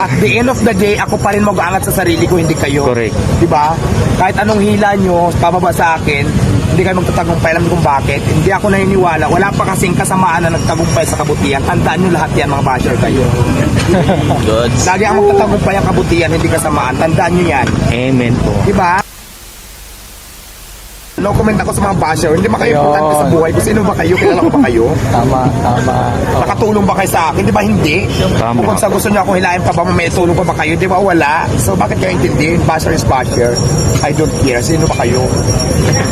At the end of the day, ako pa rin mag-aangat sa sarili ko, hindi kayo. Correct. Di ba? Kahit anong hila nyo, pababa sa akin, hindi kayo magtatagumpay. Alam niyo kung bakit? Hindi ako naniniwala. Wala pa kasing kasamaan na nagtagumpay sa kabutihan. Tandaan nyo lahat yan, mga basher kayo. Good. Lagi ang magtatagumpay ang kabutihan, hindi kasamaan. Tandaan nyo yan. Amen po. Di ba? No comment ako sa mga basher. Hindi ba kayo importante sa buhay ko? Sino ba kayo? Kilala ko ba kayo? Tama, tama. Nakatulong ba kayo sa akin? Di ba hindi? Tama. Kung sa gusto niyo akong hilahin pa ba, may tulong pa ba kayo? Di ba wala? So bakit kayo intindihin? Basher is basher. I don't care. Sino ba kayo?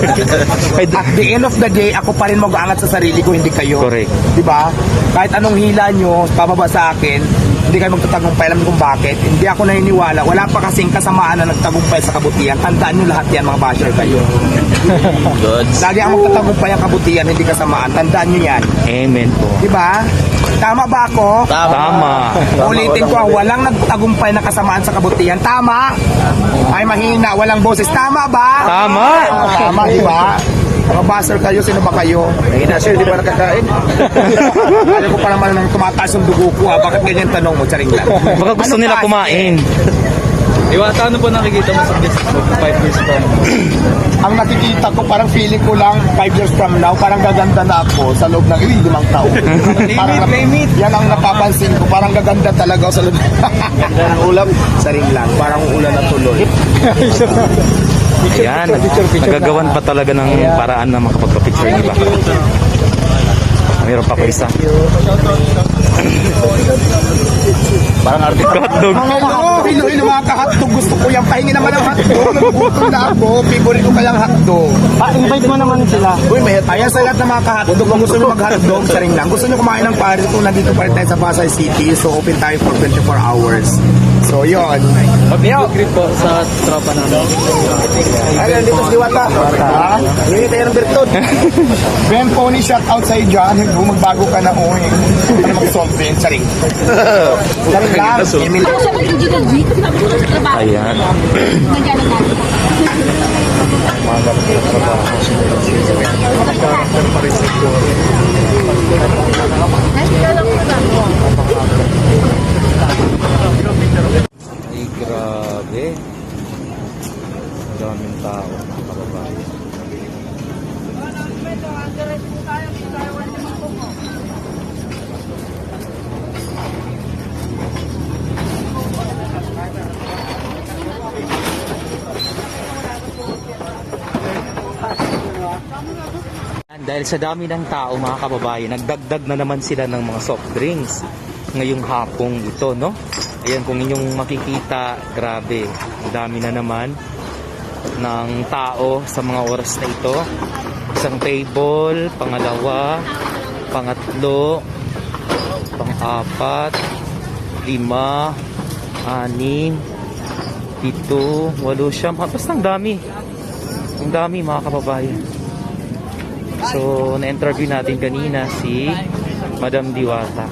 At the end of the day, ako pa rin mag-aangat sa sarili ko, hindi kayo. Correct. Di ba? Kahit anong hila nyo, pababa sa akin, hindi kayo magtatagumpay. Alam kung bakit? Hindi ako naniniwala. Wala pa kasing kasamaan na nagtagumpay sa kabutihan. Tandaan nyo lahat yan, mga basher kayo. Good. Lagi ang magtatagumpay ang kabutihan, hindi kasamaan. Tandaan nyo yan. Amen po. Di ba? Tama ba ako? Tama. Ulitin ko, ang walang nagtagumpay na kasamaan sa kabutihan. Tama? Ay mahina, walang boses. Tama ba? Tama. Tama, di ba? Mga baser kayo, sino ba kayo? Mahina sir, di ba nakakain? Alam ko pa naman nang tumataas yung dugo ko ha. Bakit ganyan tanong mo? Charing lang. Baka gusto Ano nila kumain. Iwata, ano po nakikita mo sa business mo 5 years from Ang nakikita ko, parang feeling ko lang 5 years from now, parang gaganda na ako sa loob ng eh, limang taon. parang, Yan ang napapansin ko, parang gaganda talaga ako sa loob. Ganda ng ulam, saring lang, parang ulan na tuloy. Ayan. Nagagawan pa talaga ng paraan na makapagpa-picture yung iba. Mayroon pa pa isa. Parang arte. Hotdog. Mga hotdog, Iloilo mga ka-hotdog, gusto ko yan. Pahingi naman ang hotdog, nagugutom na ako, favorite ko kayang hotdog. Pa-invite mo naman sila. Uy, may ayan sa lahat ng mga ka-hotdog, kung gusto nyo mag-hotdog, saring lang. Gusto nyo kumain ng pares kung nandito pa rin tayo sa Pasay City, so open tayo for 24 hours. So, yun. Mag-video grip po sa tropa namin. Ay, nandito si Diwata. Ha? Hindi tayo ng virtud. Ben Pony, shout out sa iyo dyan. Kung magbago ka na. Hindi ka na mag-solve din. Saring. Saring lang. Ako siya mag-engineer trabaho. Ayan. Nandiyan na natin. Ay, grabe. Ang daming tao. mga kababayan. Dahil sa dami ng tao mga kababayan, nagdagdag na naman sila ng mga soft drinks ngayong hapong ito, no? Ayan, kung inyong makikita, grabe, dami na naman ng tao sa mga oras na ito. Isang table, pangalawa, pangatlo, pang-apat, lima, anim, pito, walo, siyam. Ah, Basta ang dami. Ang dami mga kababayan. So, na-interview natin kanina si Madam Diwata.